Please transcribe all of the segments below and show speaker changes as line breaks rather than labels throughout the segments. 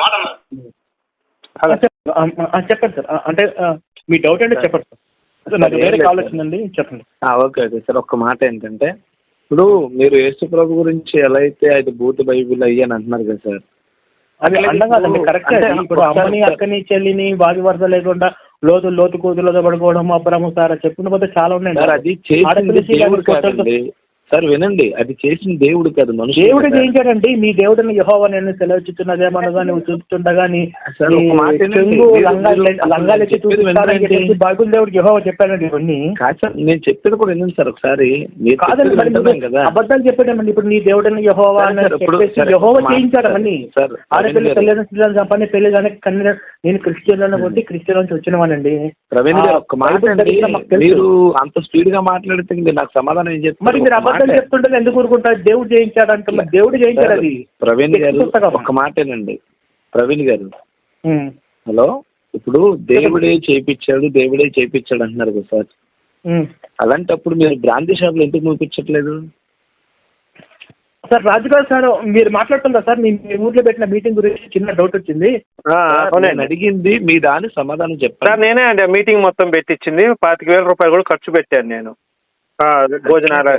మాట
చెప్పండి. సార్. అంటే మీ డౌట్ అంటే చెప్పండి సార్. నాకు వేరే కాల్. వచ్చిందండి. చెప్పండి.
ఆ, ఓకే ఓకే సార్. ఒక్క మాట ఏంటంటే ఇప్పుడు మీరు యేసు ప్రభు గురించి ఎలా అయితే అది భూత బైబిల్ అయ్యి అని అంటున్నారు కదా సార్.
అది
అట్లా
అండం కాదండి.
ఇప్పుడు-
కరెక్ట్ ఇప్పుడు అమ్మని అక్కని చెల్లిని వాగి వరద లేకుండా లోతు లోతు కూతురులో పడుకోవడం అబ్రహ్మ సార్ చెప్పుకున్న పోతే చాలా
సార్
ఉన్నాయండి
అది దేవుడు సార్ వినండి. అది చేసిన దేవుడు కాదు మనుషులు
దేవుడు
కదా.
జయించాడండి మీ దేవుడిని యహోవా నేను సెలవుచ్చుతున్నదేమనగా నువ్వు. చెప్పేసి బైబుల్ దేవుడికి యహోవా చెప్పాడండి ఇవన్నీ.
నేను చెప్పేది కూడా వినండి సార్ ఒకసారి. కదా.
అబద్ధాలు చెప్పాడమండి ఇప్పుడు నీ దేవుడిని యహోవా యహోవా చేయించాడమని
సార్,
ఆడపిల్ల పెళ్ళైన స్త్రీలను చంపని పెళ్ళి కానీ కన్య నేను క్రిస్టియన్ కొట్టి క్రిస్టియన్ నుంచి వచ్చినవానండి.
ప్రవీణ్ గారు ఒక్క మాట. మీరు అంత స్పీడ్గా మాట్లాడితే నాకు సమాధానం ఏం చెప్తారు?
మరి మీరు
ఒక్క
అబద్ధాలు
మాట.
చెప్తుంటే ఎందుకు ఊరుకుంటారు దేవుడు జయించాడు అంటున్నారు దేవుడు జయించాడు
సార్,
అది.
ప్రవీణ్ గారు. ఒక్క మాటేనండి ప్రవీణ్ గారు. హలో? ఇప్పుడు దేవుడే చేపించాడు దేవుడే చేపించాడు అంటున్నారు కదా సార్. అలాంటప్పుడు మీరు బ్రాంతి షాపులు ఎందుకు చూపించట్లేదు
సార్ రాజుగారు సార్ మీరు మాట్లాడుతుందా సార్. మీ మీ ఊర్లో పెట్టిన మీటింగ్ గురించి చిన్న డౌట్ వచ్చింది.
నేను అడిగింది మీ దాని సమాధానం
సార్
చెప్పండి
నేనే అండి ఆ మీటింగ్ మొత్తం పెట్టించింది. పాతిక వేల రూపాయలు కూడా ఖర్చు పెట్టాను నేను. ఆ, భోజనాలు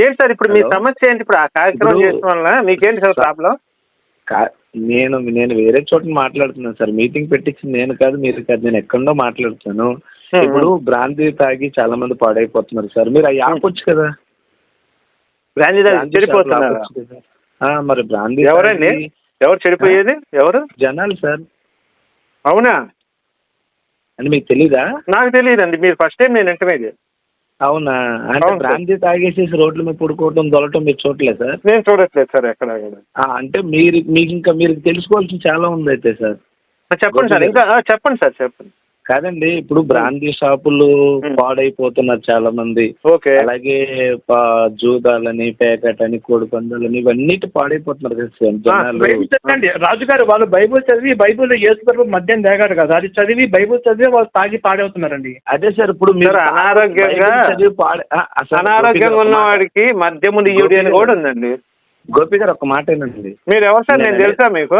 ఏంటి సార్ ఇప్పుడు మీ? సమస్య ఏంటి? ఇప్పుడు ఆ కార్యక్రమం చేయడం వల్ల మీకేంటి సార్ ప్రాబ్లం?
నేను నేను వేరే చోట మాట్లాడుతున్నాను సార్. మీటింగ్ పెట్టించింది నేను కాదు మీరు కాదు నేను ఎక్కడో మాట్లాడుతాను.
Hmm.
ఇప్పుడు బ్రాంతి తాగి చాలా మంది పాడైపోతున్నారు సార్. మీరు అవి ఆపొచ్చు కదా? బ్రాంతి
చెడిపోతున్నారా?
మరి బ్రాంతి
ఎవరండి?
తాగి
ఎవరు చెడిపోయేది? ఎవరు?
జనాలు సార్.
అవునా?
అని మీకు తెలీదా?
నాకు తెలియదండి మీరు ఫస్ట్ టైం నేను వింటనేది
అవునా? అంటే. బ్రాంతి తాగేసేసి రోడ్ల మీద పడుకోవడం దొలటం మీరు చూడలేదు సార్?
నేను చూడట్లేదు సార్ ఎక్కడ కూడా.
అంటే మీరు మీకు ఇంకా మీరు తెలుసుకోవాల్సిన చాలా ఉంది అయితే సార్.
చెప్పండి సార్ ఇంకా చెప్పండి సార్ చెప్పండి.
కాదండి ఇప్పుడు బ్రాంతి షాపులు
Hmm.
పాడైపోతున్నారు చాలా మంది
ఓకే.
అలాగే జూదాలని పేకట్ అని కోడి పందాలని ఇవన్నిటి పాడైపోతున్నారు
చదవండి. రాజుగారు వాళ్ళు బైబిల్ చదివి బైబిల్ యేసు ప్రభు మద్యం తాగారు కదా అది చదివి బైబిల్ చదివి వాళ్ళు తాగి పాడవుతున్నారండి.
అదే సార్ ఇప్పుడు మీరు
అనారోగ్యంగా- అనారోగ్యంగా
గోపి
ఉన్న
గారు ఒక మాట-
వాడికి మద్యము నీయుడి అని కూడా ఉందండి.
గోపి గారు ఒక మాట ఏనండి
మీరు ఎవరు సార్? నేను
నేనే.
తెలుసా మీకు?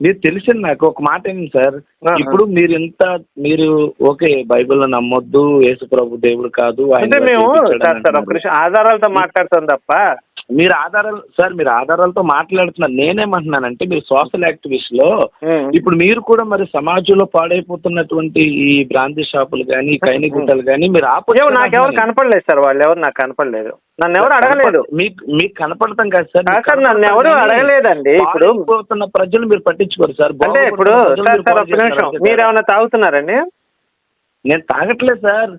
మీరు తెలిసింది నాకు ఒక మాట ఏంటి సార్. ఇప్పుడు మీరు ఎంత మీరు ఓకే బైబిల్ నమ్మొద్దు యేసు ప్రభు దేవుడు కాదు
అంటే మేము
చేపించాడు
సార్
అని
సార్ ఒక
అంటున్నారు.
నిమిషం ఆధారాలతో మాట్లాడతాం తప్ప
మీరు ఆధారాలు సార్ మీరు ఆధారాలతో మాట్లాడుతున్నారు నేనేమంటున్నానంటే మీరు సోషల్ యాక్టివిస్ట్లో
ఉమ్.
ఇప్పుడు మీరు కూడా మరి సమాజంలో పాడైపోతున్నటువంటి ఈ బ్రాంతి షాపులు కానీ కైని గుట్టలు కానీ మీరు ఆపొచ్చు
ఏమో
కదా
నాకు ఎవరు
అంటున్నాను.
కనపడలేదు సార్ వాళ్ళు ఎవరు నాకు కనపడలేదు నన్ను ఎవరు అడగలేదు
మీకు మీకు కనపడతాం కదా సార్
సార్, నన్ను ఎవరు అడగలేదండి. ఇప్పుడు-
పాడైపోతున్న ప్రజలు మీరు పట్టించుకోరు సార్
అంటే ఇప్పుడు
మీరు
ఏమైనా తాగుతున్నారండి.
నేను తాగట్లేదు సార్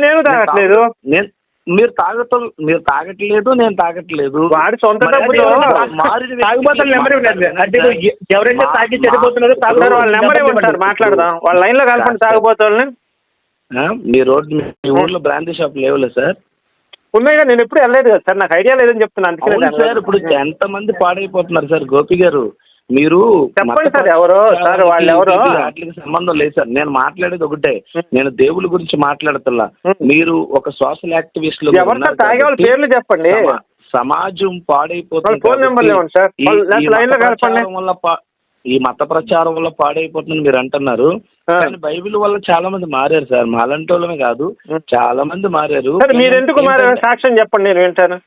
నేను తాగట్లేదు
నేను మీరు తాగటం మీరు తాగట్లేదు నేను తాగట్లేదు.
వాడి సొంత డబ్బుతో
మారిన
తాగుబోతుల నెంబర్ ఇవ్వండి. అంటే ఇప్పుడు ఎ- ఎవరైతే తాగి చెడిపోతున్నారో తాగు-
సార్ వాళ్ళ నెంబర్ ఇవ్వండి సార్ మాట్లాడదాం. వాళ్ళ లైన్లో కలపండి
మీ రోడ్డు మీ- ఊర్లో బ్రాంతి షాప్ లేవులే సార్.
ఉన్నాయిగా నేను ఎప్పుడు వెళ్ళలేదు కదా సార్ నాకు ఐడియా లేదని చెప్తున్నా అందుకనే
అవును
దాని
సార్ ఇప్పుడు ఎంత మంది పాడైపోతున్నారు సార్ గోపి గారు? మీరు
చెప్పండి సార్ ఎవరో, సార్ వాళ్ళు ఎవరో?
వాటికి సంబంధం లేదు సార్ నేను మాట్లాడేది ఒకటే నేను దేవుళ్ళ గురించి మాట్లాడుతున్నా. మీరు ఒక సోషల్ యాక్టివిస్ట్
పేర్లు చెప్పండి
సమాజం పాడైపోతుంది
ఫోన్ సార్.
ఈ- మత. ప్రచారం వల్ల పా- ఈ మత ప్రచారం వల్ల పాడైపోతుందని మీరు అంటున్నారు. కానీ బైబిల్ వల్ల చాలా మంది మారారు సార్ మాలాంటి వాళ్ళమే కాదు. చాలా మంది మారారు
మీరు ఎందుకు మరి
ఏంటంటే-
సాక్ష్యం చెప్పండి నేను వింటాను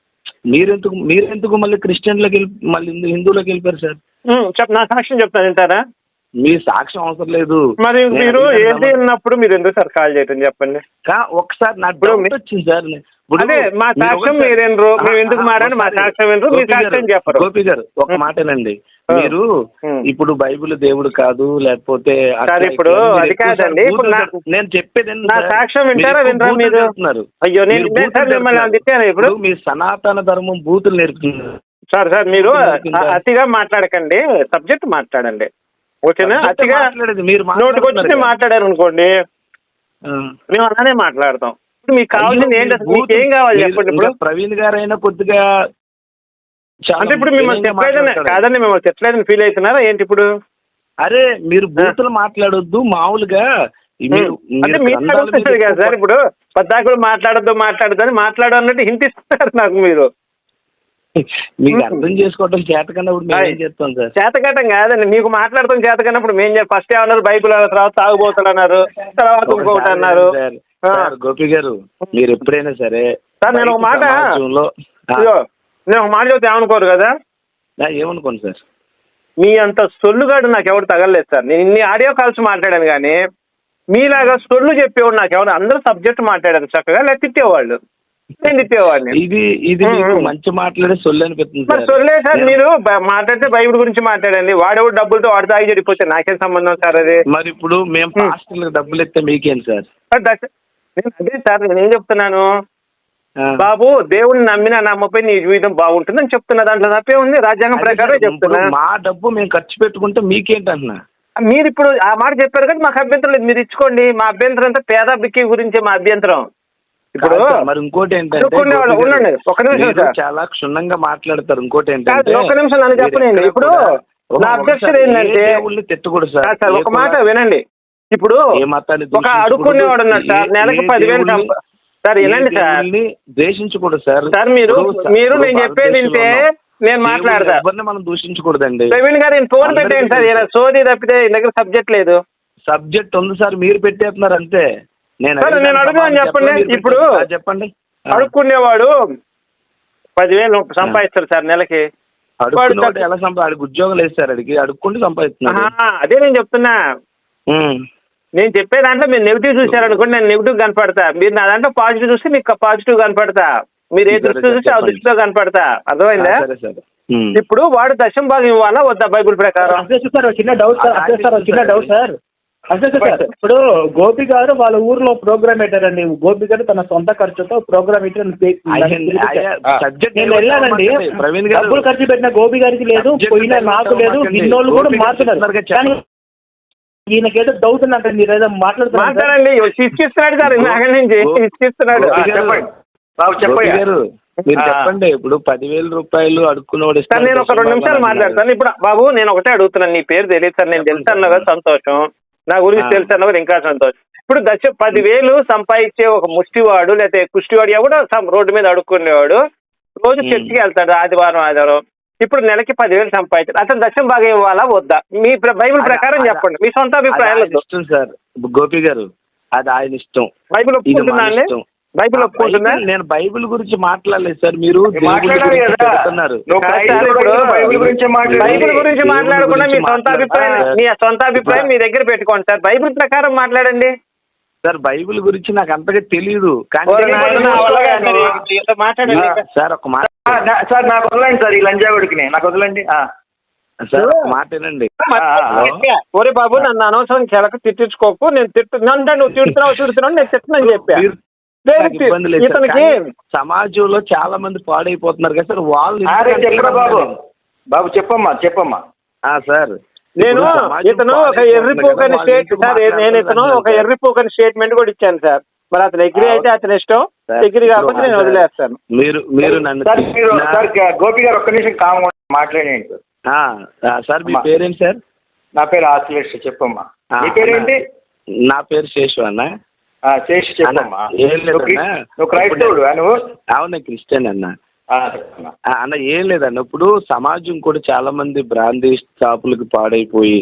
మీరెందుకు మీరెందుకు మళ్ళీ క్రిస్టియన్లోకి వెళ్ళి మళ్ళీ హిందూ- హిందువులోకి వెళ్ళిపోయారు సార్?
చెప్ నా సాక్ష్యం చెప్తాను వింటారా?
మీ సాక్ష్యం అవసరం లేదు.
మరి మీరు
సమాధానం-
ఉన్నప్పుడు మీరు ఎందుకు సార్ కాల్ చేయటం చెప్పండి.
ఒకసారి నా డౌట్ వచ్చింది సార్.
అదే మా సాక్ష్యం
ఒకసారి-
మీరు వినరు
ఆ,
మేము ఎందుకు మారని మా సాక్ష్యం వినరు మీ సాక్ష్యం చెప్పరు
గోపి గారు ఒక. మాటేనండి. మీరు. ఇప్పుడు బైబిల్ దేవుడు కాదు లేకపోతే
ఇప్పుడు అది కాదండి.
నేను చెప్పేది
నా? సాక్ష్యం వింటారా
బూతులు
మీరు? అయ్యో నేను సార్ మిమ్మల్ని. తిట్టాను ఇప్పుడు
మీ సనాతన ధర్మం బూతులు నేర్పుతున్నారు
సార్ సార్ మీరు అతిగా మాట్లాడకండి సబ్జెక్ట్ మాట్లాడండి ఓకేనా అతిగా
మీరు
నోటికి
మాట్లాడుతున్నారు
వచ్చి
కదా.
మాట్లాడారు అనుకోండి. మేము అలానే మాట్లాడతాం మీకు కావాల్సింది
అయ్యో,
ఏంటి
మీరు
అసలు మీకు ఏం కావాలి చెప్పండి ఇప్పుడు?
ప్రవీణ్ గారైనా కొద్దిగా చాలా
అంటే ఇప్పుడు మిమ్మల్ని చెప్పలేదని. కాదండి మిమ్మల్ని చెప్పలేదని ఫీల్ అవుతున్నారా? ఏంటి ఇప్పుడు?
అరే మీరు బూతులు మాట్లాడొద్దు మామూలుగా.
అంటే
మీరు
అడుగుతున్నారు కదా సార్ ఇప్పుడు? పద్దాకులు మాట్లాడద్దు మాట్లాడద్దు అని మాట్లాడన్నట్టు హింట్ ఇస్తున్నారు నాకు మీరు.
మీకు అర్థం చేసుకోవటం చేత కన్నప్పుడు మేము ఏం చేస్తాం సార్?
చేతకటం కాదండి. మీకు మాట్లాడటం చేతకన్నప్పుడు మేం చేయాలి ఫస్ట్ ఏమన్నారు? అన్నారు, తర్వాత తాగుబోతులు అన్నారు. తర్వాత ఇంకొకటి అన్నారు.
సార్, గోపి గారు మీరు ఎప్పుడైనా సరే
సార్, నేను ఒక మాట- నేను ఒక మాట చెబితే ఏమనుకోరు కదా?
ఏమనుకోండి సార్.
మీ అంత సొల్లుగాడు నాకు ఎవరు తగలలేదు సార్. నేను ఇన్ని ఆడియో కాల్స్ మాట్లాడాను కానీ మీలాగా సొల్లు చెప్పేవాడు నాకు ఎవరు అందరూ సబ్జెక్ట్ మాట్లాడారు చక్కగా లేదా తిట్టేవాళ్ళు. నేను తిట్టేవాడిని.
ఇది ఇది. మంచి మాట్లాడే సొల్లు అనిపిస్తుంది
మరి సొల్లే సార్ మీరు మాట్లాడితే బైబిల్ గురించి మాట్లాడండి. వాడెవడు డబ్బులతో వాడు తాగి చెడిపోతే నాకేం సంబంధం సార్ అది?
మరి ఇప్పుడు మేము డబ్బులు ఇస్తే మీకేం సార్?
నేను అదే సార్ నేను ఏం చెప్తున్నాను. బాబు దేవుడిని నమ్మినా నమ్మపోయి నీ జీవితం బాగుంటుందని చెప్తున్నా దాంట్లో తప్పే ఉంది. రాజ్యాంగం
అదే
ప్రకారం
సార్,
చెప్తున్నా.
మా డబ్బు మేము ఖర్చు పెట్టుకుంటే మీకేంటంటున్నా?
మీరు ఇప్పుడు ఆ మాట చెప్పారు కదా మాకు అభ్యంతరం లేదు. మీరు ఇచ్చుకోండి మా అభ్యంతరం అంతా పేద బిక్కి గురించి మా అభ్యంతరం. ఇప్పుడు
మరి ఇంకోటి ఏంటంటే
ఉండండి, ఒక్క నిమిషం.
చాలా క్షుణ్ణంగా మాట్లాడతారు. ఇంకోటి ఏంటంటే
ఒక్క నిమిషం నన్ను చెప్పనండి ఇప్పుడు
ఒక-
నా అబ్జెక్షన్ ఏంటంటే
తిట్టకూడదు సార్.
ఒక మాట వినండి. ఇప్పుడు ఒక అడుక్కునేవాడు ఉన్నాడు సార్. నెలకి పదివేలు సార్ వినండి సార్.
ద్వేషించకూడదు సార్.
సార్ మీరు మీరు నేను చెప్పేది వింటే నేను
దేవుళ్ళని
మాట్లాడతా.
ఎవరిని మనం దూషించకూడదండి.
ప్రవీణ్ గారు నేను ఫోన్ పెట్టేయండి సార్.
తెలుసు.
సోది తప్పితే దగ్గర సబ్జెక్ట్ లేదు.
సబ్జెక్ట్ ఉంది సార్ మీరు పెట్టేస్తున్నారు అంతే. నేను
నేను అడుగుతాను
సమాధానం
చెప్పండి. ఇప్పుడు
చెప్పండి.
అడుక్కునేవాడు పదివేలు సంపాదిస్తాడు సార్ నెలకి.
ఎలా సంపా ఉద్యోగం లేదు సార్ అడిగి అడుక్కుంటూ సంపాదిస్తున్నాడు.
ఆహా, అదే నేను చెప్తున్నా. నేను చెప్పే దాంట్లో మీరు నెగిటివ్ చూశారనుకోండి నేను నెగిటివ్ కనపడతా మీరు నా దాంట్లో పాజిటివ్ చూస్తే మీకు పాజిటివ్ కనపడతా మీరు ఏ దృష్టిలో చూస్తే ఆ. దృష్టిలో కనపడతా అర్థమైందా
సరే సరే ఉమ్.
ఇప్పుడు వాడు దశం భాగం ఇవ్వాలా వద్దా బైబిల్ ప్రకారం
సార్ చిన్న డౌట్ సార్ సార్ చిన్న డౌట్ సార్ అధ్యక్ష సార్. ఇప్పుడు గోపి గారు వాళ్ళ ఊర్లో ప్రోగ్రామ్ పెట్టారండి గోపి గారు తన సొంత ఖర్చుతో ప్రోగ్రామ్ నేను వెళ్ళానండి
ఏమంటారండి? ప్రవీణ్ గారు
డబ్బులు ఖర్చు పెట్టిన గోపి గారికి లేదు పోయిన నాకు లేదు? ఇన్నోళ్ళు కూడా కానీ ఈయనకేదో డౌట్ ఉందంటే మీరు ఏదో మాట్లాడుతున్నారు
ఇచ్చిస్తున్నాడు సార్ ఇందాక నుంచి
చెప్పండి. బాబు
గారు మీరు. చెప్పండి. ఇప్పుడు పదివేల రూపాయలు అడుక్కున్నవాడు
సార్ నేను ఒక రెండు నిమిషాలు మాట్లాడతాను. ఇప్పుడు బాబు నేను ఒకటే అడుగుతున్నాను నీ పేరు తెలియదు సార్ నేను తెలుసు అన్నా కదా సంతోషం. నా గురించి. తెలుసు అన్నా కదా ఇంకా సంతోషం. ఇప్పుడు దశ పదివేలు సంపాదించే ఒక ముష్టివాడు లేకపోతే కుష్టివాడు ఎవడో some రోడ్డు మీద అడుక్కునేవాడు రోజు. చర్చికి వెళ్తాడు ఆదివారం ఆదివారం. ఇప్పుడు నెలకి పదివేలు సంపాదించాడు అతను దశం బాగా ఇవ్వాలా వద్దా? మీ ప్ర- బైబిల్ ప్రకారం చెప్పండి. మీ సొంత అభిప్రాయాలు
ఇష్టం సార్. గోపి గారు అది ఆయన ఇష్టం.
బైబిల్
ఇష్టం.
బైబిల్ ఒప్పుకుంటుందా?
బైబిల్- నేను బైబిల్ గురించి మాట్లాడలేదు సార్. మీరు
బైబిల్ గురించే
మాట్లాడకుండా మీ సొంత అభిప్రాయం. మీ సొంత అభిప్రాయం మీ దగ్గర పెట్టుకోండి సార్. బైబిల్ ప్రకారం మాట్లాడండి.
సార్ బైబిల్ గురించి నాకు అంతగా తెలియదు కానీ సార్ ఒక మాట
సార్ నాకు వదలండి సార్ ఈ లంజావుడికి నాకు వదలండి. ఆ.
సార్ మాట వినండి.
ఒరే బాబు నన్ను అనవసరం చెలకు తిట్టించుకోకు. నేను తిట్టు నన్ను నువ్వు తిడుతున్నావు తిడుతున్నావు నేను తిట్టునని చెప్పా.
మీరు
లేదు,
నాకు ఇబ్బంది లేదు సార్.
ఇతనికి
సమాజంలో చాలా మంది పాడైపోతున్నారు కదా సార్. వాళ్ళు
బాబు. బాబు చెప్పమ్మా చెప్పమ్మా.
ఆ, సార్.
నేను ఇతను ఒక ఎర్రిపోకని స్టేట్ సార్ నేను ఇతను ఒక? ఎర్రిపోకని స్టేట్మెంట్ కూడా ఇచ్చాను సార్. మరి అతను ఎగ్రీ అయితే అతని ఇష్టం. ఎగ్రీ కాకపోతే నేను వదిలేస్తాను.
మీరు మీరు నన్ను
సార్ మీరు సార్ గోపి గారు ఒక్క నిమిషం కామ్ మాట్లాడండి సార్.
మీ. పేరేంటి సార్?
నా పేరు ఆశ్లేష్ చెప్పమ్మా. నీ పేరేంటి?
నా పేరు శేషు అన్న.
శేష్ చెప్పమ్మా.
ఏం లేదన్నా.
నువ్వు క్రైస్తవుడు నువ్వు?
అవును క్రిస్టియన్ అన్న. అన్న ఏం లేదన్న. ఇప్పుడు సమాజం కూడా చాలా మంది బ్రాందీ షాపులకు పాడైపోయి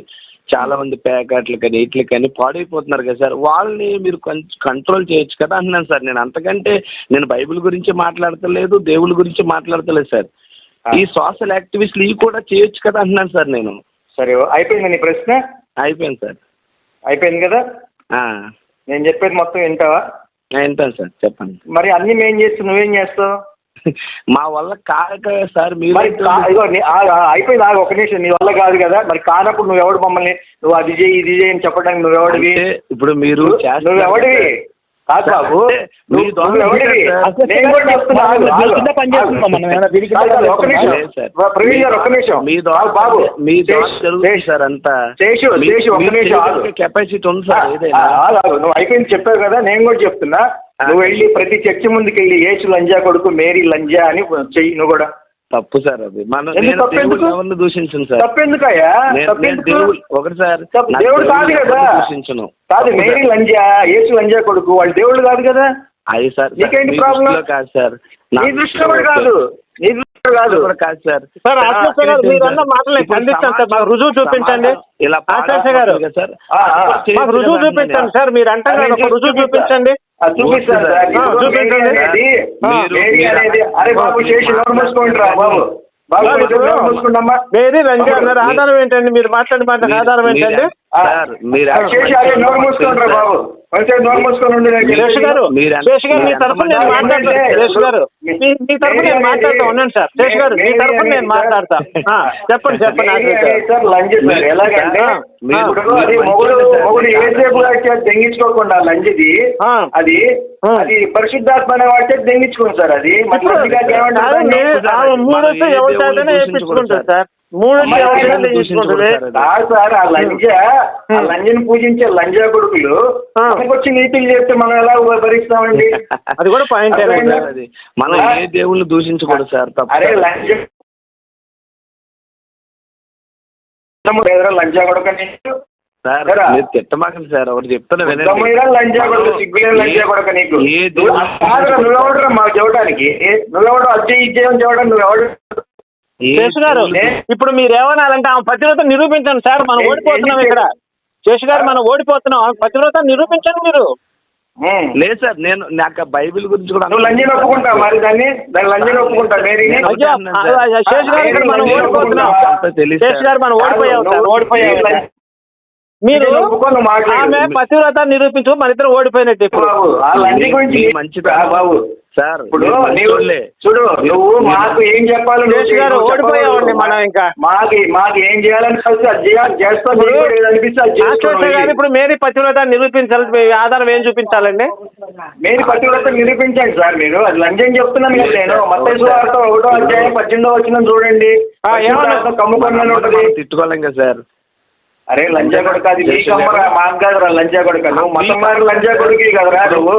చాలా మంది ప్యాకెట్లకని ఇట్లకని పాడైపోతున్నారు కదా సార్. వాళ్ళని మీరు కొంచెం కంట్రోల్ చేయొచ్చు కదా అంటున్నాను సార్. నేను అంతకంటే నేను బైబిల్ గురించి మాట్లాడతలేదు దేవుళ్ళ గురించి మాట్లాడతలేదు సార్. ఈ సోషల్ యాక్టివిస్టులు ఇవి కూడా చేయొచ్చు కదా అంటున్నాను సార్ నేను.
సరే అయిపోయింది నీ ప్రశ్న?
అయిపోయింది సార్.
అయిపోయింది కదా? నేను చెప్పేది మొత్తం వింటావా?
వింటాను సార్. చెప్పండి.
మరి అన్ని మేం చేస్తూ నువ్వేం చేస్తావు?
మా వల్ల కాక సార్ మీరు
మరి కా- ఇదిగో నీ- ఆ- ఆ, అయిపోయింది ఆగు ఒక నిమిషం నీ వల్ల కాదు కదా మరి కానప్పుడు నువ్వు ఎవడు మమ్మల్ని నువ్వు అది చేయి ఇది చేయి అని చెప్పడానికి నువ్వు ఎవడివి
అంటే ఇప్పుడు మీరు
నువ్వు
చేస్తున్నారు కదా.
కాదు బాబు
అంటే
నువ్వు
దొంగ.
అసలు
నేను కూడా చెప్తున్నా ఆగు,
కింద పని చేస్తున్నాం
ఆగు.
మనం ఏమైనా దీనికి
కాదు, కాదు, ఒక్క నిమిషం.
లేదు సార్.
ప్రవీణ్ గారు ఒక్క నిమిషం
మీ
ఆగు, బాబు
మీ దోష
శేష్,
జరుగుతుంది
శేష్.
సార్ అంతా
శేషు,
మీ-
శేషు, ఒక్క
మీకు
నిమిషం ఆగు.
కెపాసిటీ ఉంది సార్ ఏదైనా
ఆ, ఆగు, నువ్వు అయిపోయింది చెప్పావు కదా నేను కూడా చెప్తున్నా. నువ్వు వెళ్ళి ప్రతి చర్చి ముందుకు వెళ్ళి యేసు లంజా కొడుకు మేరీ లంజా అని చెయ్యి నువ్వు కూడా.
తప్పు సార్ అది. మనం నేను దేవుడు? ఎవరిని దూషించను సార్.
తప్పెందుకయ్యా
దేవుడు ఒకటి సార్
దేవుడు కాదు కదా.
దూషించను.
కాదు మేరీ. లంజా యేసు లంజా కొడుకు వాళ్ళు దేవుళ్ళు కాదు కదా?
అది సార్
నీకేంటి ప్రాబ్లం?
కాదు సార్. నా
దృష్టిలో కాదు. నీ దృష్టిలో కాదు.
కూడా కాదు సార్.
సార్ ఆచార్య గారు మీరు అన్న మాటలు ఖండిస్తాను సార్. మాకు రుజువు చూపించండి.
ఇలా
ఆచార్య గారు.
సార్.
రుజువు చూపించండి సార్. మీరు అంటారు రుజువు చూపించండి.
చూపిస్తాను సార్.
చూపించండి.
అనేది అరే బాబు చేసి నోరు మూసుకోండి బాబు.
మేరీ ఆధారం ఏంటండి? మీరు మాట్లాడి మాట్లాడే ఆధారం ఏంటండి.
సార్ మీరు
గారు గారు మీ
మీరు
తరఫున నేను
ఎంతమంది
మాట్లాడతాను
అంటే-
శేష్ గారు మీ మీ తరఫున నేను మాట్లాడతా ఉన్నాను సార్. గారు మీ తరఫున నేను మాట్లాడతా. ఆ, చెప్పండి చెప్పండి
ఎలాగంటే
మీరు-
ఇప్పుడు అది. అది పరిశుద్ధాత్మ అనే వాడితే దెంగించుకోండి సార్ అది
మూడొస్తే ఎవరి చేతనే వేయించుకుంటారు
సార్. దూషించకూడదు సార్.
ఆ లంజ ఆ లంజని పూజించే లంజా కొడుకులు. మనకొచ్చి నీతులు చెప్తే మనం ఎలా భరిస్తామండి
అది కూడా పాయింట్
అది? మనం ఏ దేవుళ్ళు దూషించకూడదు సార్
అరే లంజ లంజా కొడుక నీకు
సార్. మీరు తిట్టమాకండి ఒకటి
కాదురా, నువ్వెవడురా మాకు చెప్పడానికి నువ్వెవడు అజ్జయ్ ఇచ్చేయని చెప్పడం నువ్వెవడు?
శేషు గారు ఇప్పుడు మీరు ఏమనాలంటే ఆమె పతివ్రత నిరూపించండి సార్ మనం ఓడిపోతున్నాం? ఇక్కడ. శేషు గారు మనం ఓడిపోతున్నాం. ఆమె పతివ్రత నిరూపించండి మీరు.
లేదు సార్ నేను నాకు బైబిల్ గురించి కూడా
నువ్వు లంజని మరి దాన్ని? దాన్ని ఒప్పుకుంటా
శేషు గారు ఇక్కడ మనం
నేను
ఓడిపోతున్నాం. శేషు. గారు మనం ఓడిపోయాం ఓడిపోయాం మీరు. ఆమె పతివ్రత నిరూపించు మన ఇద్దరు ఓడిపోయినట్టు ఇప్పుడు
మంచి
బాబు
సార్.
చూడు నువ్వు మాకు ఏం చెప్పాలి చెప్పాలి.
మనం ఇంకా.
మాకు మాకు ఏం చేయాలని చేస్తాం
ఇప్పుడు మేరీ పతివ్రత నిరూపించాలి మీ ఆధారం ఏం చూపించాలండి
మీరు పతివ్రత నిరూపించండి సార్ మీరు అది లంచం చెప్తున్నాను కదా నేను వార్త ఒకటో అధ్యాయం పద్దెనిమిదో వచ్చిన చూడండి
ఆ, ఏమన్నా?
కమ్ముకొని ఉంటది
మనం తిట్టుకోలేం కదా సార్
అరే లంచా కొడుకు అది మాకు కాదురా లంచా కొడుక. నువ్వు మారి లంచా కొడుకు కదరా నువ్వు?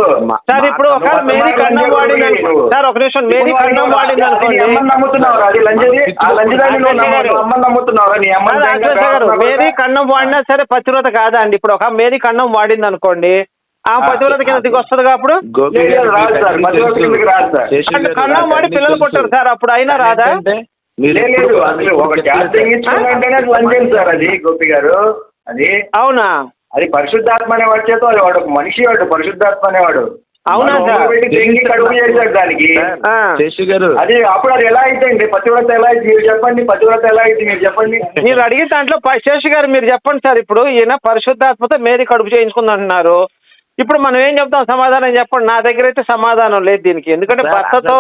సార్ ఇప్పుడు ఒక మేరీ కన్నం
లంజా
వాడింది. సార్ ఒక నిమిషం మేరీ కన్నం
వాడు-
వాడింది అనుకోండి.
అమ్మని నమ్ముతున్నావురా అది లంజది ఆ లంజదాన్ని నువ్వు అమ్మని నీ
గారు మేరీ కన్నం వాడినా సరే పతివ్రత కాదా అండి ఇప్పుడు ఒక మేరీ కన్నం వాడింది అనుకోండి ఆ పతివ్రత కింద దిగి వస్తుంది అప్పుడు? కన్నం వాడి పిల్లలు. పుట్టారు సార్ అప్పుడు అయినా రాదా?
లేదు అసలు ఒక గ్యాస్ లంచం సార్ అది గోపి గారు. అది
అవునా?
అది పరిశుద్ధాత్మ అనేవాడు చేత అది వాడు ఒక మనిషి వాడు పరిశుద్ధాత్మ అనేవాడు.
అవునా సార్?
పెట్టి దెంగి కడుపు చేశాడు దానికి.
గారు.
అది అప్పుడు అది ఎలా అయితే అండి? పతివ్రత ఎలా అయితే? మీరు చెప్పండి పతివ్రత ఎలా అయితే? మీరు చెప్పండి.
మీరు అడిగిన దాంట్లో శేషు గారు మీరు చెప్పండి సార్. ఇప్పుడు ఈయన పరిశుద్ధాత్మతో మేరీ కడుపు చేయించుకుందంటున్నారు. ఇప్పుడు మనం ఏం చెప్తాం? సమాధానం చెప్పండి. నా దగ్గర అయితే సమాధానం లేదు దీనికి. ఎందుకంటే
సార్,
భర్తతో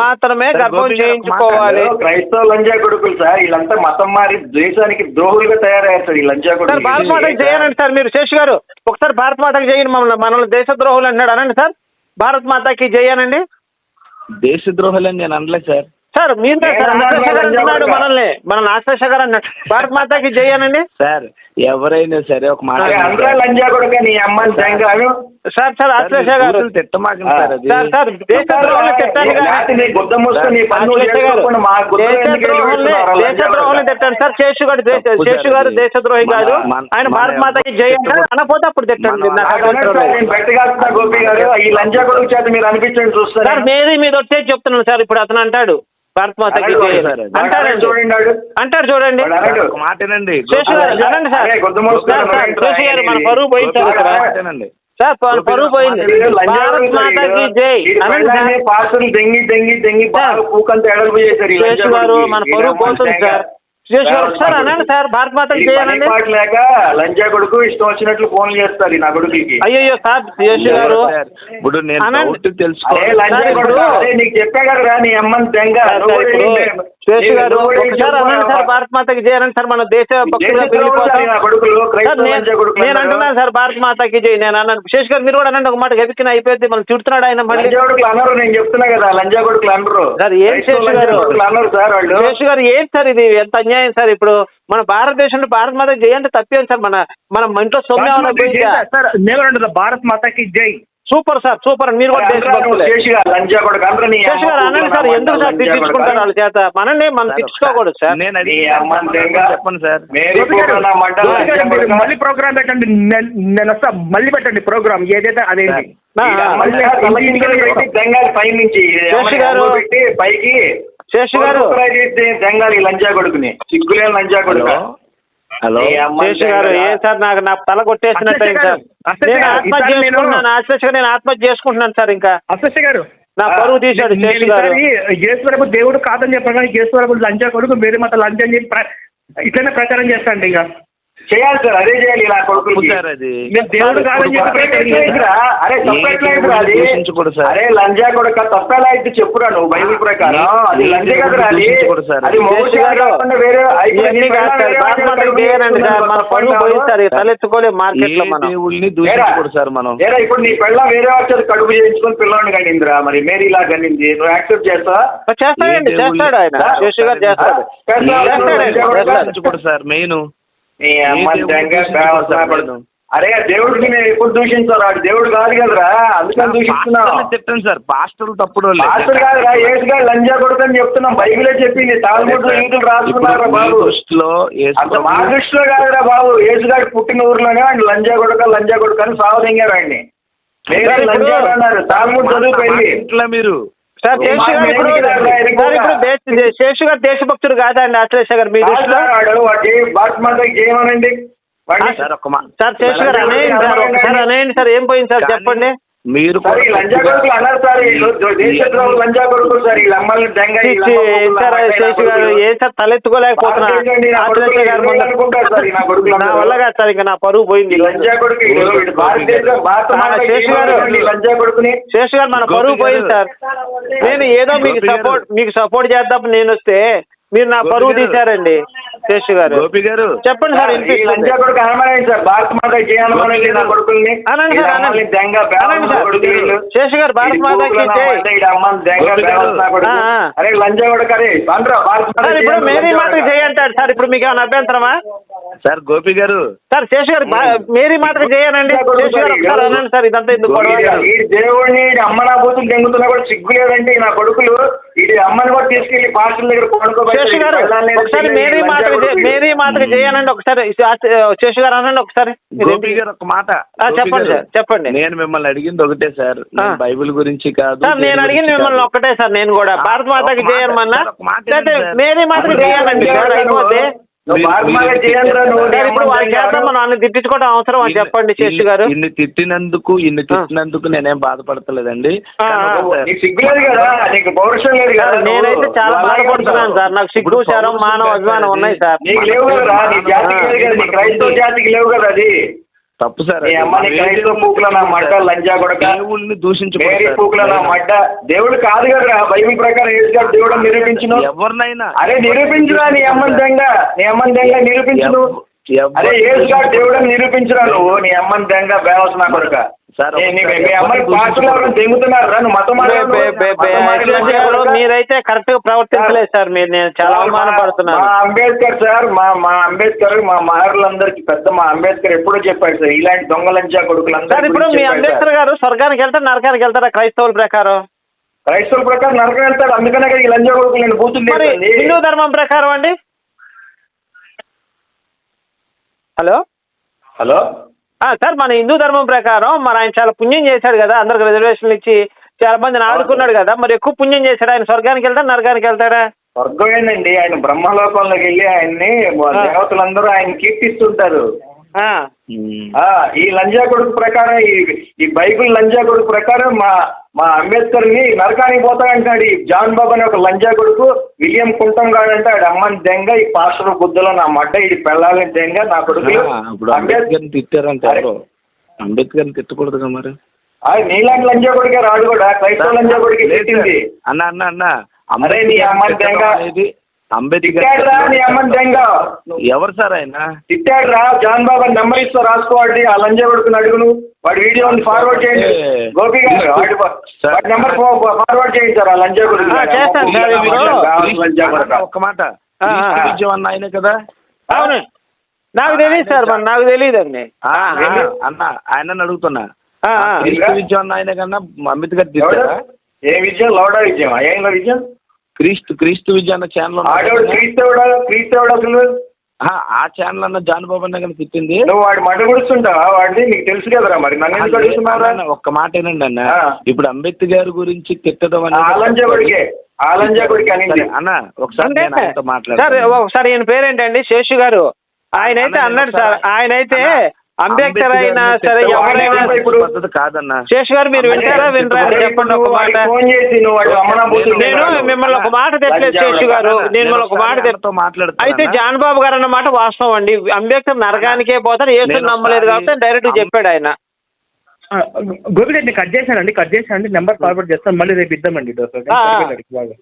మాత్రమే గర్భం చేయించుకోవాలి.
క్రైస్తవ లంజా కొడుకులు సార్ వీళ్ళంతా మతం మారి దేశానికి ద్రోహులుగా తయారయ్యారు సార్ ఈ లంజా
సార్ భారత మాతకు
కొడుకులు
చేయనండి సార్? మీరు శేషు గారు. ఒకసారి భారత మాతకు చేయను మమ్మల్ని. మనల్ని దేశద్రోహులు అన్నాడు. అనండి సార్. భారత్ మాతకి చేయనండి
దేశద్రోహులని నేను అనలేదు సార్.
సార్ మీరు. మనల్ని. మనల్ని ఆశ్లేష గారు అన్నాడు. భారత్ మాతకి చేయనండి
సార్ ఎవరైనా సరే ఒక మాట
అరే అందరూ లంజా కొడుక నీ అమ్మని తెంగాను
సార్ సార్ ఆశ్లేష గారు.
సార్
సార్ సార్ దేశద్రోహులు తిట్టాను. తిట్టాను శేషు గారు శేషు గారు. దేశద్రోహి కాదు. ఆయన భారత మాతకి జై అంటారు అనపోతే అప్పుడు తిట్టండి.
సార్,
లేదు.
నేను గట్టిగా వస్తున్నా గోపి గారు. ఈ లంజా కొడుకు చేత మీరు అనిపించండి చూస్తారు
సార్ మేరీ మీద వచ్చే చెప్తున్నాను సార్ ఇప్పుడు అతను అంటాడు.
సార్.
అంటాడండి
చూడండి వాడు.
అంటాడు చూడండి
వాడు అనడు.
ఒక మాట వినండి
శేషు గారు అనండి సార్
అరే, గుద్ద మూసుకొని
సార్, సార్,
ఉన్నాడు.
శేషు గారు మన పరువు పోయింది సార్. సార్ పరువు పోయింది భారత్ మాతకి జై అనండి సార్. మన పరువు పోతుంది
తెగ.
సార్ అనండి భారత్
లేక కొడుకు ఇష్టం వచ్చినట్లు ఫోన్లు చేస్తారు నా కొడుకుకి
అయ్యయ్యో సార్ గారు
ఇప్పుడు నేను
అనండి.
డౌట్ తెలుసుకో
అరే లంజా
సార్,
కొడుకు
ఇప్పుడు-
అరే నీకు చెప్పా కదరా నీ అమ్మని తెంగ?
శేషు గారు ఒకసారి సార్. భారత్ మాతకి సార్ మన దేశ నేను-. అంటున్నాను సార్ భారత్ మాతకి నేను అన్నాను శేష్ మీరు కూడా అనండి ఒక మాట గెలిచిన అయిపోయింది మనం తిడుతున్నాడు ఆయన మళ్ళీ
అన్నారు నేను చెప్తున్నా కదా లంజా కొడుకులు అనరు
సార్, ఏం
క్రైస్తవ
శేషు
లంజా
గారు?
కొడుకులు అన్నారు సార్ వాళ్ళు
శేష్ గారు ఏంటి సార్ ఇది ఎంత అన్యాయం సార్ ఇప్పుడు మన భారతదేశంలో భారత్ మాత జై అంటే తప్పేం సార్ మన మన ఇంట్లో సొమ్ము
భారత్ మాతాకి జై
సూపర్ సార్ సూపర్ మీరు కూడా అనండి సార్ ఎందుకు సార్ తిట్టించుకుంటారు వాళ్ళ చేత మనల్ని మనం
సార్,
తిట్టించుకోకూడదు సార్
చెప్పండి.
మళ్ళీ ప్రోగ్రామ్ పెట్టండి నేను- వస్తా మళ్ళీ పెట్టండి ప్రోగ్రామ్ ఏదైతే అదేంటి
నా-
ఈ అమ్మని తెంగ తల కిందకి పెట్టి తెంగాలి పై నుంచి ఈ
శేషు
అమ్మని
గారు.
అమ్మ పెట్టి పైకి
శేషు గారు.
తెంగాలి లంజా కొడుకుని సిగ్గులేని లంజా కొడుకు.
హలో.
శేషు గారు. ఏం సార్ నాకు నా తల కొట్టేసినట్టు సార్. నేను ఆత్మహత్య చేసుకుంటున్నాను. ఆశ్లేషగా నేను ఆత్మహత్య చేసుకుంటున్నాను సార్ ఇంకా.
అశ్లేష గారు
నా పరువు తీశాడు శేషు గారు.
ఈసారి యేసువరపు దేవుడు కాదని చెప్పాను యేసువరపు లంచా కొడుకు వేరే మత లంచం అని చెప్పి ఇట్లనే ప్రచారం చేస్తాండి ఇక.
చేయాలి సార్ అదే చేయాలి
సార్ అది
దేవుడు కాదని
అయితే
చేస్తాను.
అరే అది. లంజా కొడుక తప్పేలా అయితే చెప్పురా నువ్వు బైబిల్ ప్రకారం? అది లంజే కదరా అది.
గారు,
వేరే
కాదు తలెత్తుకోలేదు
మార్కెట్లో
మనం.
దేవుళ్ళని? దూషించకూడదు సార్ మనం.
ఇప్పుడు నీ పెళ్ళ వేరే వచ్చేది కడుపు చేయించుకొని పిల్లల్ని కనిందిరా. మరి మేరీ ఇలా కనింది. నువ్వు యాక్సెప్ట్ చేస్తావా?
చేస్తాడండి చేస్తాడు ఆయన. చేస్తాడు.
చేస్తాడు.
Sir main.
నీ అమ్మ. అరే దేవుడికి నేను ఎప్పుడు దూషించారు వాడు దేవుడు కాదు కదరా. అందుకని దూషిస్తున్నావు.
తిట్టండి సార్. పాస్టర్లు తప్పుడు.
పాస్టర్ కాదురా ఏసుగా లంజా కొడుకు అని చెప్తున్నాం. బైబిలే చెప్పింది తాల్ముడ్లు యూతులు రాసుకున్నారా బాబు?
దృష్టిలో
మా దృష్టిలో కాదురా బాబు. ఏసుగాడు పుట్టిన ఊర్లోనే ఆయన లంజా కొడుక లంజా కొడుకు అని సావదింగారు ఆయన్ని. లంజా అన్నారు. చదువు పెళ్ళి
ఇంట్లో మీరు
సార్ శేషు గారు ఇప్పుడు సార్ ఇప్పుడు దేశ- శేషు గారు దేశభక్తుడు కాదండి అశ్లేష గారు మీ దృష్టిలో
సార్
శేషు గారు అనేయండి సార్ ఒకసారి అనేయండి సార్ ఏం పోయింది సార్ చెప్పండి?
మీరు
తలెత్తుకోలేకపోతున్నా
నా?
వల్ల కాదు సార్ ఇంకా నా పరువు పోయింది శేషు గారు. మన పరువు పోయింది. సార్ నేను ఏదో మీకు. సపోర్ట్ మీకు సపోర్ట్ చేద్దాం నేను వస్తే మీరు నా పరువు. తీశారండి శేషు గారు
గోపి గారు
చెప్పండి సార్ వినిపిస్తుంది అనండి సార్, అనండి. అనండి సార్. శేషు గారు భారత మాతకి జై. ఆ, ఆ.
అరే లంజా
సార్ ఇప్పుడు మేరీ మాటకు
కొడుకు.
చేయి అంటాడు సార్ ఇప్పుడు మీకు ఏమైనా అభ్యంతరమా
సార్ గోపి గారు.
సార్ శేషు గారు మేరీ మాటకు చేయనండి. శేషు గారు ఒకసారి అనండి సార్ ఇదంతా ఎందుకు
ఈ- దేవుడిని అమ్మ నా బూతులు దెంగుతున్నా కూడా సిగ్గు లేదంటే నా కొడుకులు ఇది అమ్మని కూడా తీసుకెళ్ళి పాస్టర్ దగ్గర
శేషు గారు ఒకసారి మేరీ మాటకు చే- మేరీ మాటకు చేయనండి ఒకసారి శేషు గారు అనండి ఒకసారి
గోపి గారు ఒక మాట.
చెప్పండి సార్, చెప్పండి.
నేను మిమ్మల్ని అడిగింది ఒకటే సార్. బైబిల్ గురించి కాదు
సార్ నేను అడిగింది మిమ్మల్ని. ఒక్కటే సార్ నేను కూడా. భారత మాతకి
మాట,
చేయమన్నా
మాట?
మేరీ
అదే
చేయాలండి అయిపోతే అన్ని తిట్టించుకోవడం అవసరం అని చెప్పండి శేషు
ఇన్ని-
గారు.
ఇన్ని తిట్టినందుకు ఇన్ని తిట్టినందుకు నేనేం బాధపడతలేదండి.
నేనైతే చాలా బాధపడుతున్నాను. సార్. నాకు సిగ్గు శరం మానవ అభిమానం. ఉన్నాయి సార్.
క్రైస్తవ జాతికి లేవు కదా అది?
తప్పు సార్
నీ. అమ్మని క్రైస్తవ పూకుల నా మడ్డ లంజా కొడక
దేవుళ్ళని
మేరీ
దూషించకూడదు
పూకుల నా. మడ్డ. దేవుడు కాదు కదరా బైబిల్ ప్రకారం యేసు గారు దేవుడు నిరూపించును.
ఎవరినైనా.
అరే నిరూపించురా నీ అమ్మని దెంగ. నీ అమ్మని దెంగ నిరూపించును.
ఎవ-
అరే యేసు గారు దేవుడు నిరూపించురా నువ్వు. నీ అమ్మని దెంగ బేవస్ నా కొడక.
మీరైతే కరెక్ట్గా ప్రవర్తించలేదు సార్ మీరు నేను చాలా అవమానపడుతున్నాను
మా అంబేద్కర్ సార్ మా మా అంబేద్కర్ మా మహర్లందరికీ పెద్ద మా అంబేద్కర్ ఎప్పుడో చెప్పాడు సార్ ఇలాంటి దొంగలంచా కొడుకులందరూ
సార్ ఇప్పుడు మీ అంబేద్కర్ గారు స్వర్గానికి వెళ్తారా నరకానికి వెళ్తారా క్రైస్తవుల ప్రకారం?
క్రైస్తవుల ప్రకారం నరకం వెళ్తాడు అందుకనే ఈ లంజా కొడుకులు నేను బూతులు తిడుతుంది.
హిందూ ధర్మం ప్రకారం అండి? హలో?
హలో?
సార్ మన హిందూ ధర్మం ప్రకారం మరి ఆయన చాలా పుణ్యం చేశాడు కదా. అందరికి రిజర్వేషన్లు ఇచ్చి చాలా మందిని ఆడుకున్నాడు కదా. మరి ఎక్కువ పుణ్యం చేశాడు. ఆయన స్వర్గానికి వెళ్తాడా నరకానికి వెళ్తాడా?
స్వర్గం ఏంటండి ఆయన బ్రహ్మలోకంలోకి వెళ్ళి ఆయన్ని. దేవతలందరూ ఆయన కీర్తిస్తుంటారు. ఈ లంజా కొడుకు ప్రకారం ఈ బైబిల్ లంజా కొడుకు ప్రకారం మా మా అంబేద్కర్ని నరకానికి పోతాడంటాడు. ఈ జాన్ బాబు అనే ఒక లంజా కొడుకు విలియం కుంటం గాడంటే ఆడు అమ్మని దెంగ ఈ పాస్టర్ బుద్ధులో నా మడ్డ ఇది పెళ్ళాలని దెంగ నా కొడుకు
ఇప్పుడు అంబేద్కర్ తిట్టారంటే ఎవరు. అంబేద్కర్ తిట్టకూడదు కదా మరి.
నీలాంటి లంజా కొడుకే రాడు కూడా. క్రైస్తవ లంజా కొడుకు తిట్టింది.
అన్న అన్న అన్న.
అరే నీ
తిట్టడం
దెంగ.
అంబేద్కర్
తిట్టాడు రా నీ అమ్మని దెంగ
ఎవరు సార్ ఆయన?
తిట్టాడు రా జాన్ బాబు నెంబర్ ఇస్తా రాసుకోవాలి ఆ లంజా కొడుకుని అడుగును? వాడి వీడియో ఫార్వర్డ్ చేయండి. గోపి గారు వాడి నెంబర్ ఫార్వర్డ్ చేయండి సార్ ఆ లంజా కొడుకు
ఒక్క మాట. ఆయన కదా?
అవును. నాకు తెలియదు సార్ మరి నాకు తెలియదు అండి.
అన్న ఆయన అడుగుతున్నా. విజయం అన్న ఆయన కన్నా అంబేద్కర్
ఏ విజయం? లౌడా విజయం ఏం విజయం?
క్రీస్తు క్రీస్తు విజయం అన్న ఛానల్
ఆడవాడు క్రీస్తవుడా? క్రీస్తవుడు అసలు
ఆ, ఆ ఛానల్ అన్న జాన్ బాబు అన్న కానీ తిట్టింది
నువ్వు వాడి మట గుడుస్తుంటావా వాడిని నీకు తెలుసు కదరా మరి. నన్ను ఎందుకు
ఒక్క మాట ఏనండి అన్న. ఇప్పుడు అంబేద్కర్ గురించి తిట్టడం అనేది సరే, అన్న ఒకసారి
అంటే
నేను ఆయనతో
సార్
మాట్లాడతాను
ఒకసారి ఈయన పేరేంటండి? శేషు గారు. ఆయన అయితే
అన్న,
అన్నాడు
నేను
సార్ ఆయన అయితే అంబేద్కర్ అయినా సరే ఎవరైనా
ఇప్పుడు-
కాదన్న.
శేషు గారు మీరు వింటారా వినరా? చెప్పండి ఒక మాట. నేను. మిమ్మల్ని ఒక మాట తెచ్చలేదు శేషు గారు. నేను మిమ్మల్ని ఒక మాట తె-
మాట్లాడుతాను
అయితే జాన్ బాబు గారు అన్నమాట వాస్తవం అండి. అంబేద్కర్ నరకానికే పోతారు ఏసు
నేను
నమ్మలేదు కాబట్టి డైరెక్ట్ చెప్పాడు ఆయన.
ఆ, గోపి గారు నేను కట్ చేశానండి కట్ చేశానండి నెంబర్ ఫార్వర్డ్ చేస్తాను మళ్ళీ రేపు ఇద్దామండి. బాగా.